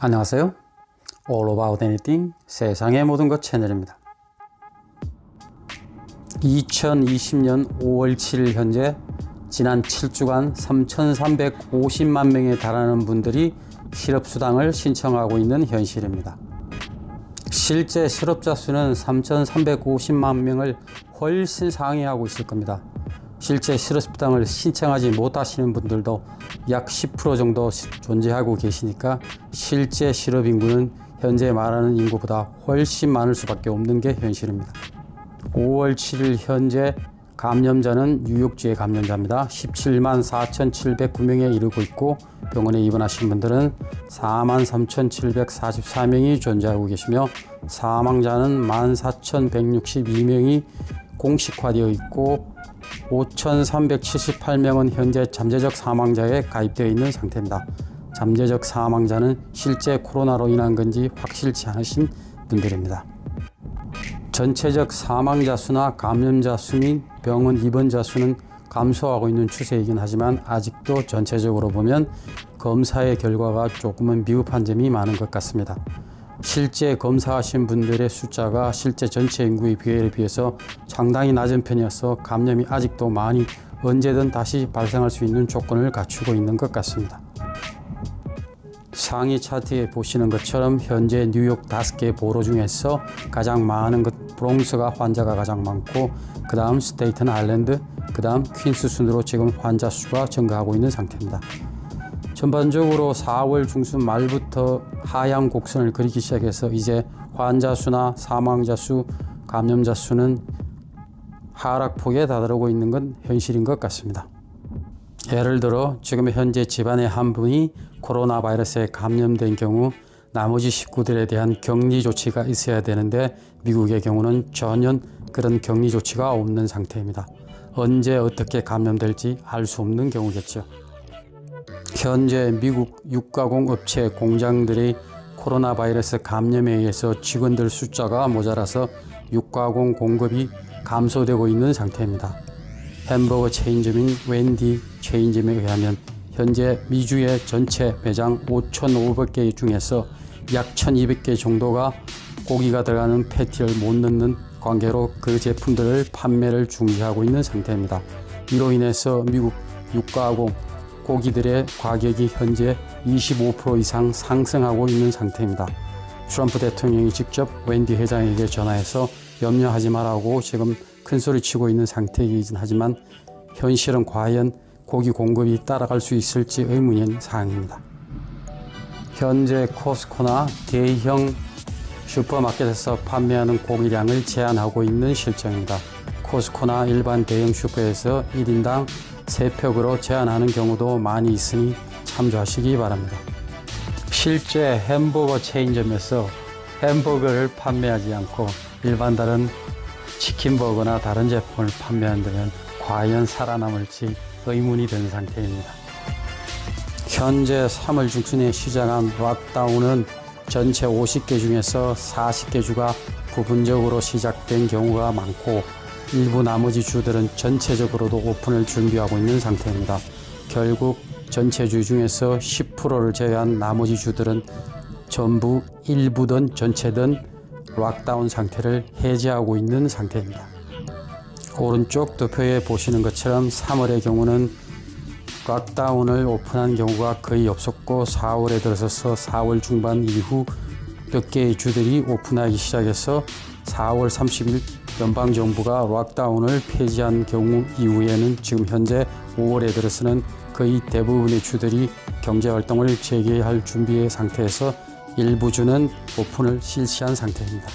안녕하세요. All About Anything 세상의 모든 것 채널입니다. 2020년 5월 7일 현재 지난 7주간 3,350만 명에 달하는 분들이 실업수당을 신청하고 있는 현실입니다. 실제 실업자 수는 3,350만 명을 훨씬 상회하고 있을 겁니다. 실제 실업수당을 신청하지 못하시는 분들도 약 10% 정도 시- 존재하고 계시니까 실제 실업 인구는 현재 말하는 인구보다 훨씬 많을 수밖에 없는 게 현실입니다. 5월 7일 현재 감염자는 뉴욕주의 감염자입니다. 17만 4,709명에 이르고 있고 병원에 입원하신 분들은 4만 3,744명이 존재하고 계시며 사망자는 14,162명이 공식화되어 있고 5,378명은 현재 잠재적 사망자에 가입되어 있는 상태입니다. 잠재적 사망자는 실제 코로나로 인한 건지 확실치 않으신 분들입니다. 전체적 사망자 수나 감염자 수 및 병원 입원자 수는 감소하고 있는 추세이긴 하지만 아직도 전체적으로 보면 검사의 결과가 조금은 미흡한 점이 많은 것 같습니다. 실제 검사하신 분들의 숫자가 실제 전체 인구의 비율에 비해서 상당히 낮은 편이어서 감염이 아직도 많이 언제든 다시 발생할 수 있는 조건을 갖추고 있는 것 같습니다. 상위 차트에 보시는 것처럼 현재 뉴욕 다섯 개 보로 중에서 가장 많은 것 브롱스가 환자가 가장 많고 그 다음 스테이튼 아일랜드 그 다음 퀸스 순으로 지금 환자 수가 증가하고 있는 상태입니다. 전반적으로 4월 중순 말부터 하향 곡선을 그리기 시작해서 이제 환자 수나 사망자 수, 감염자 수는 하락폭에 다다르고 있는 건 현실인 것 같습니다. 예를 들어 지금 현재 집안의 한 분이 코로나 바이러스에 감염된 경우 나머지 식구들에 대한 격리 조치가 있어야 되는데 미국의 경우는 전혀 그런 격리 조치가 없는 상태입니다. 언제 어떻게 감염될지 알 수 없는 경우겠죠. 현재 미국 육가공 업체 공장들이 코로나 바이러스 감염에 의해서 직원들 숫자가 모자라서 육가공 공급이 감소되고 있는 상태입니다. 햄버거 체인점인 웬디 체인점에 의하면 현재 미주의 전체 매장 5,500개 중에서 약 1,200개 정도가 고기가 들어가는 패티를 못 넣는 관계로 그 제품들을 판매를 중지하고 있는 상태입니다. 이로 인해서 미국 육가공 고기들의 가격이 현재 25% 이상 상승하고 있는 상태입니다. 트럼프 대통령이 직접 웬디 회장에게 전화해서 염려하지 말라고 지금 큰 소리 치고 있는 상태이긴 하지만 현실은 과연 고기 공급이 따라갈 수 있을지 의문인 사항입니다. 현재 코스코나 대형 슈퍼마켓에서 판매하는 고기량을 제한하고 있는 실정입니다. 코스코나 일반 대형 슈퍼에서 1인당 3팩으로 제한하는 경우도 많이 있으니 참조하시기 바랍니다. 실제 햄버거 체인점에서 햄버거를 판매하지 않고 일반 다른 치킨버거나 다른 제품을 판매한다면 과연 살아남을지 의문이 든 상태입니다. 현재 3월 중순에 시작한 락다운은 전체 50개 중에서 40개 주가 부분적으로 시작된 경우가 많고 일부 나머지 주들은 전체적으로도 오픈을 준비하고 있는 상태입니다. 결국 전체 주 중에서 10%를 제외한 나머지 주들은 전부 일부든 전체든 락다운 상태를 해제하고 있는 상태입니다. 오른쪽 도표에 보시는 것처럼 3월의 경우는 락다운을 오픈한 경우가 거의 없었고 4월에 들어서서 4월 중반 이후 몇 개의 주들이 오픈하기 시작해서 4월 30일 연방 정부가 락다운을 폐지한 경우 이후에는 지금 현재 5월에 들어서는 거의 대부분의 주들이 경제 활동을 재개할 준비의 상태에서 일부 주는 오픈을 실시한 상태입니다.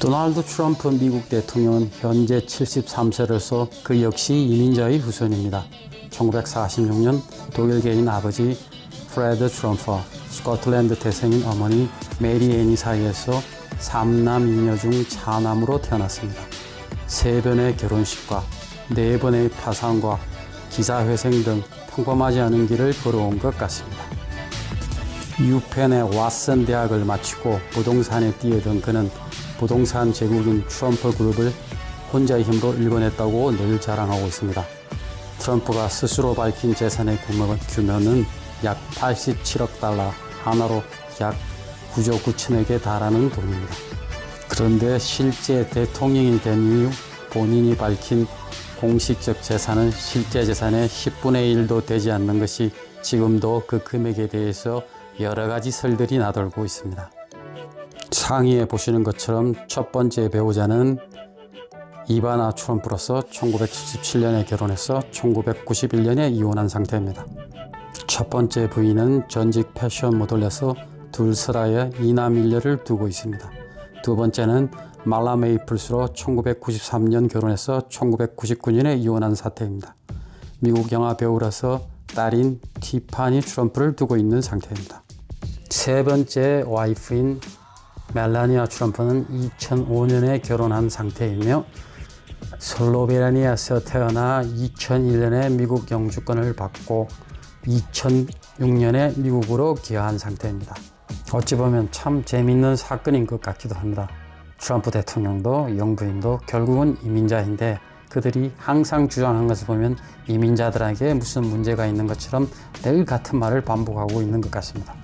도널드 트럼프 미국 대통령은 현재 73세로서 그 역시 이민자의 후손입니다. 1946년 독일계인 아버지 프레드 트럼프, 스코틀랜드 태생인 어머니 메리 애니 사이에서 3남 2녀 중 차남으로 태어났습니다. 세 번의 결혼식과 네 번의 파산과 기사회생 등 평범하지 않은 길을 걸어온 것 같습니다. 유펜의 왓슨 대학을 마치고 부동산에 뛰어든 그는 부동산 제국인 트럼프 그룹을 혼자의 힘으로 일궈냈다고 늘 자랑하고 있습니다. 트럼프가 스스로 밝힌 재산의 규모는 약 87억 달러, 하나로 약 9조 9천억에 달하는 돈입니다. 그런데 실제 대통령이 된 이후 본인이 밝힌 공식적 재산은 실제 재산의 10분의 1도 되지 않는 것이 지금도 그 금액에 대해서 여러 가지 설들이 나돌고 있습니다. 상위에 보시는 것처럼 첫 번째 배우자는 이바나 트럼프로서 1977년에 결혼해서 1991년에 이혼한 상태입니다. 첫 번째 부인은 전직 패션 모델에서 둘스라의 이남 일녀를 두고 있습니다. 두 번째는 말라 메이플스로 1993년 결혼해서 1999년에 이혼한 사태입니다. 미국 영화 배우라서 딸인 티파니 트럼프를 두고 있는 상태입니다. 세 번째 와이프인 멜라니아 트럼프는 2005년에 결혼한 상태이며 슬로베니아에서 태어나 2001년에 미국 영주권을 받고 2006년에 미국으로 귀화한 상태입니다. 어찌 보면 참 재밌는 사건인 것 같기도 합니다. 트럼프 대통령도 영부인도 결국은 이민자인데 그들이 항상 주장한 것을 보면 이민자들에게 무슨 문제가 있는 것처럼 늘 같은 말을 반복하고 있는 것 같습니다.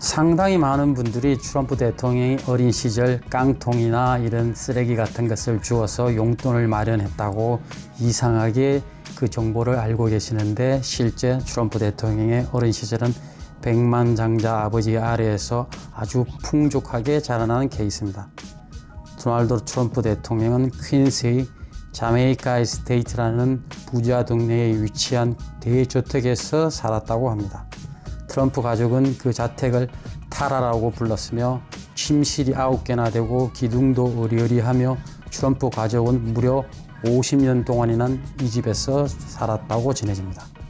상당히 많은 분들이 트럼프 대통령이 어린 시절 깡통이나 이런 쓰레기 같은 것을 주어서 용돈을 마련했다고 이상하게 그 정보를 알고 계시는데 실제 트럼프 대통령의 어린 시절은 백만장자 아버지 아래에서 아주 풍족하게 자라나는 케이스입니다. 도널드 트럼프 대통령은 퀸스의 자메이카 에스테이트라는 부자 동네에 위치한 대저택에서 살았다고 합니다. 트럼프 가족은 그 자택을 타라라고 불렀으며 침실이 9개나 되고 기둥도 어리어리하며 트럼프 가족은 무려 50년 동안이나 이 집에서 살았다고 전해집니다.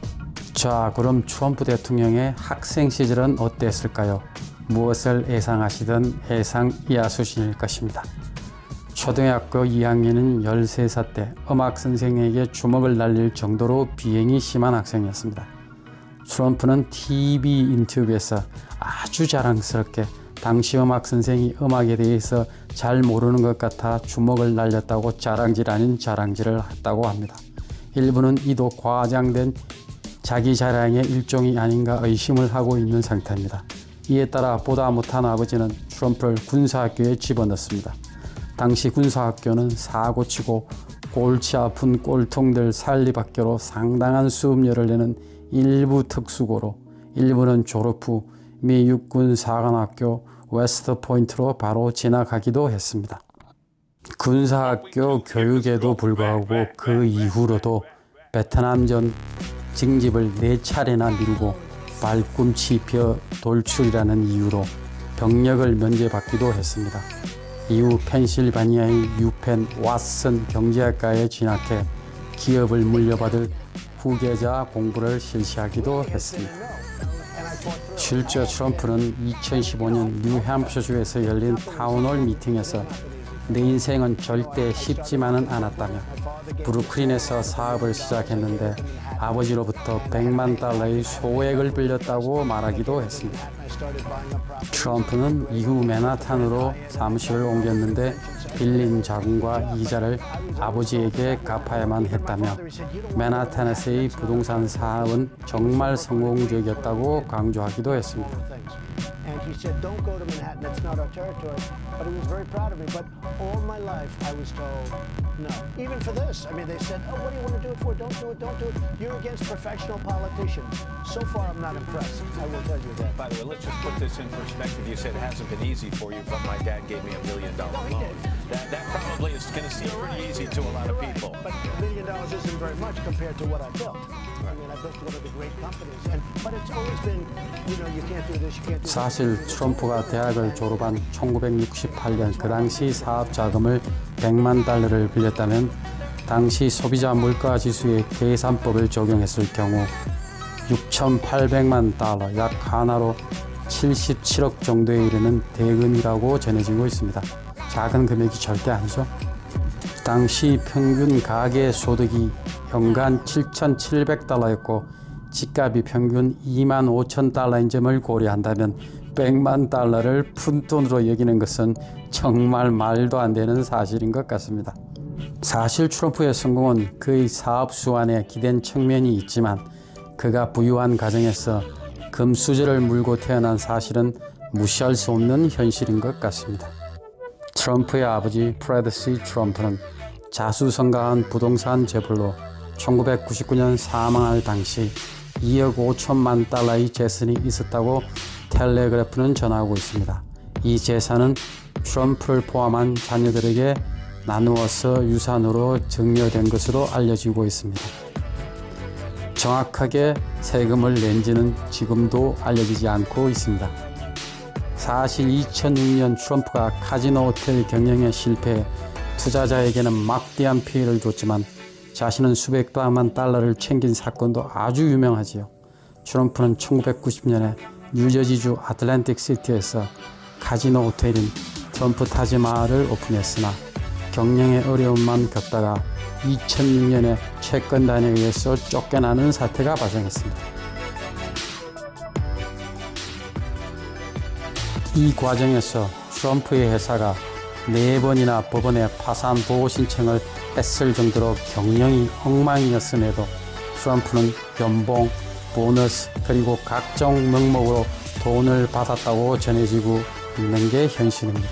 자, 그럼 트럼프 대통령의 학생 시절은 어땠을까요? 무엇을 예상하시던 예상 이하 수준일 것입니다. 초등학교 2학년은 13살 때 음악 선생에게 주먹을 날릴 정도로 비행이 심한 학생이었습니다. 트럼프는 TV 인터뷰에서 아주 자랑스럽게 당시 음악 선생이 음악에 대해서 잘 모르는 것 같아 주먹을 날렸다고 자랑질 아닌 자랑질을 했다고 합니다. 일부는 이도 과장된 자기 자랑의 일종이 아닌가 의심을 하고 있는 상태입니다. 이에 따라 보다 못한 아버지는 트럼프를 군사학교에 집어넣습니다. 당시 군사학교는 사고치고 골치 아픈 꼴통들 살리학교로 상당한 수업료를 내는 일부 특수고로 일부는 졸업 후 미 육군 사관학교 웨스트 포인트로 바로 진학하기도 했습니다. 군사학교 교육에도 불구하고 그 이후로도 베트남 전 징집을 네 차례나 미루고 발꿈치 펴 돌출이라는 이유로 병력을 면제받기도 했습니다. 이후 펜실바니아의 유펜 왓슨 경제학과에 진학해 기업을 물려받을 후계자 공부를 실시하기도 했습니다. 실제 트럼프는 2015년 뉴햄프셔주에서 열린 타운홀 미팅에서 내 인생은 절대 쉽지만은 않았다며 브루클린에서 사업을 시작했는데 아버지로부터 100만 달러의 소액을 빌렸다고 말하기도 했습니다. 트럼프는 이후 맨하탄으로 사무실을 옮겼는데 빌린 자금과 이자를 아버지에게 갚아야만 했다며 맨하탄에서의 부동산 사업은 정말 성공적이었다고 강조하기도 했습니다. Oh, put this in perspective. You said it hasn't been easy for you, but my dad gave me a million dollar loan. That, that probably is going to seem pretty easy to a lot of people. But a million dollars isn't very much compared to what I built. I mean, I built one of the great companies. And But it's always been, you know, you can't do this, you can't do that. 사실 트럼프가 대학을 졸업한 1968년 그 당시 사업 자금을 100만 달러를 빌렸다면 당시 소비자 물가 지수의 계산법을 적용했을 경우 6,800만 달러 약 하나로 77억 정도에 이르는 대금이라고 전해지고 있습니다. 작은 금액이 절대 아니죠. 당시 평균 가계 소득이 연간 7,700달러였고 집값이 평균 2만 5천 달러인 점을 고려한다면 100만 달러를 푼돈으로 여기는 것은 정말 말도 안 되는 사실인 것 같습니다. 사실 트럼프의 성공은 그의 사업 수완에 기댄 측면이 있지만 그가 부유한 가정에서 금수저를 물고 태어난 사실은 무시할 수 없는 현실인 것 같습니다. 트럼프의 아버지 프레드 시 트럼프는 자수성가한 부동산 재벌로 1999년 사망할 당시 2억 5천만 달러의 재산이 있었다고 텔레그래프는 전하고 있습니다. 이 재산은 트럼프를 포함한 자녀들에게 나누어서 유산으로 증여된 것으로 알려지고 있습니다. 정확하게 세금을 낸지는 지금도 알려지지 않고 있습니다. 사실 2006년 트럼프가 카지노 호텔 경영에 실패해 투자자에게는 막대한 피해를 줬지만 자신은 수백만 달러를 챙긴 사건도 아주 유명하지요. 트럼프는 1990년에 뉴저지주 아틀랜틱 시티에서 카지노 호텔인 트럼프 타지마할을 오픈했으나 경영의 어려움만 겪다가 2006년에 채권단에 의해서 쫓겨나는 사태가 발생했습니다. 이 과정에서 트럼프의 회사가 네 번이나 법원에 파산 보호 신청을 했을 정도로 경영이 엉망이었음에도 트럼프는 연봉, 보너스 그리고 각종 명목으로 돈을 받았다고 전해지고 있는 게 현실입니다.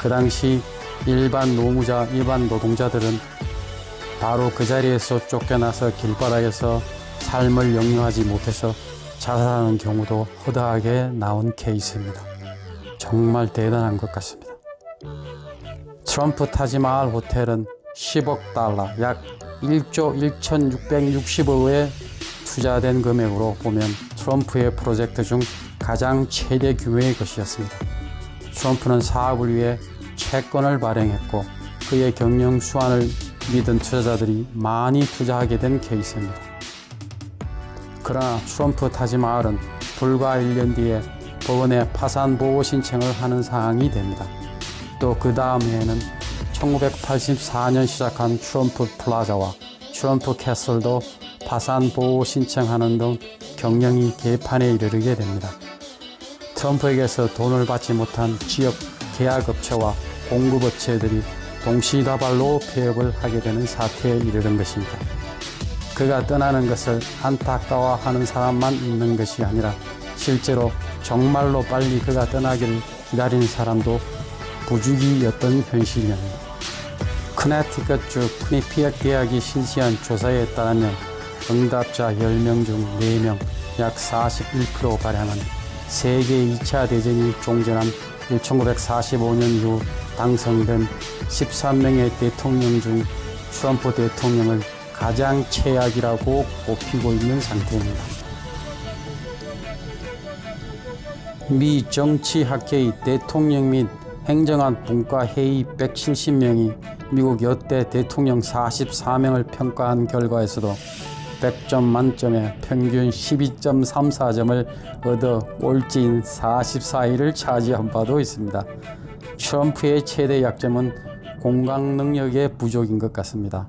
그 당시 일반 노무자, 일반 노동자들은 바로 그 자리에서 쫓겨나서 길바닥에서 삶을 영위하지 못해서 자살하는 경우도 허다하게 나온 케이스입니다. 정말 대단한 것 같습니다. 트럼프 타지마할 호텔은 10억 달러, 약 1조 1,660억에 투자된 금액으로 보면 트럼프의 프로젝트 중 가장 최대 규모의 것이었습니다. 트럼프는 사업을 위해 채권을 발행했고 그의 경영 수완을 믿은 투자자들이 많이 투자하게 된 케이스입니다. 그러나 트럼프 타지마할은 불과 1년 뒤에 법원에 파산 보호 신청을 하는 상황이 됩니다. 또 그 다음 해에는 1984년 시작한 트럼프 플라자와 트럼프 캐슬도 파산 보호 신청하는 등 경영이 개판에 이르게 됩니다. 트럼프에게서 돈을 받지 못한 지역 계약업체와 공급업체들이 동시다발로 폐업을 하게 되는 사태에 이르는 것입니다. 그가 떠나는 것을 안타까워하는 사람만 있는 것이 아니라 실제로 정말로 빨리 그가 떠나기를 기다리는 사람도 부주기였던 현실입니다. 크네티컷주 프니피액 대학이 실시한 조사에 따르면 응답자 10명 중 4명, 약 41% 가량은 세계 2차 대전이 종전한 1945년 이후 당선된 13명의 대통령 중 트럼프 대통령을 가장 최악이라고 꼽히고 있는 상태입니다. 미 정치학회의 대통령 및 행정안 분과 회의 170명이 미국 여대 대통령 44명을 평가한 결과에서도 100점 만점에 평균 12.34점을 얻어 꼴찌인 44위를 차지한 바도 있습니다. 트럼프의 최대 약점은 공강 능력의 부족인 것 같습니다.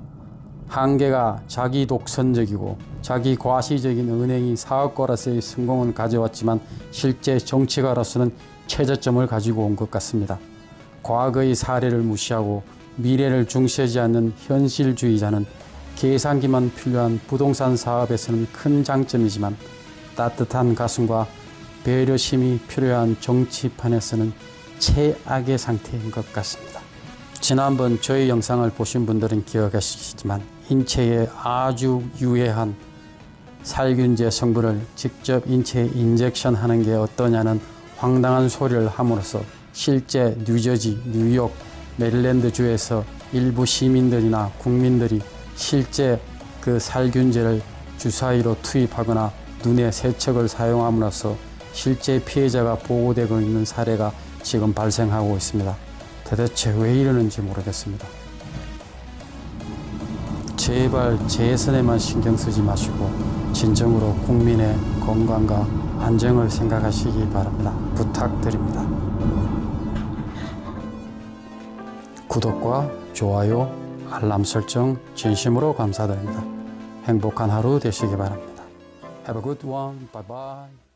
한계가 자기 독선적이고 자기 과시적인 은행이 사업가로서의 성공은 가져왔지만 실제 정치가로서는 최저점을 가지고 온 것 같습니다. 과거의 사례를 무시하고 미래를 중시하지 않는 현실주의자는 계산기만 필요한 부동산 사업에서는 큰 장점이지만 따뜻한 가슴과 배려심이 필요한 정치판에서는 최악의 상태인 것 같습니다. 지난번 저희 영상을 보신 분들은 기억하시겠지만 인체에 아주 유해한 살균제 성분을 직접 인체에 인젝션 하는 게 어떠냐는 황당한 소리를 함으로써 실제 뉴저지, 뉴욕, 메릴랜드 주에서 일부 시민들이나 국민들이 실제 그 살균제를 주사위로 투입하거나 눈의 세척을 사용함으로써 실제 피해자가 보고되고 있는 사례가 지금 발생하고 있습니다. 도대체 왜 이러는지 모르겠습니다. 제발 재선에만 신경 쓰지 마시고 진정으로 국민의 건강과 안정을 생각하시기 바랍니다. 부탁드립니다. 구독과 좋아요, 알람 설정 진심으로 감사드립니다. 행복한 하루 되시기 바랍니다. Have a good one. Bye bye.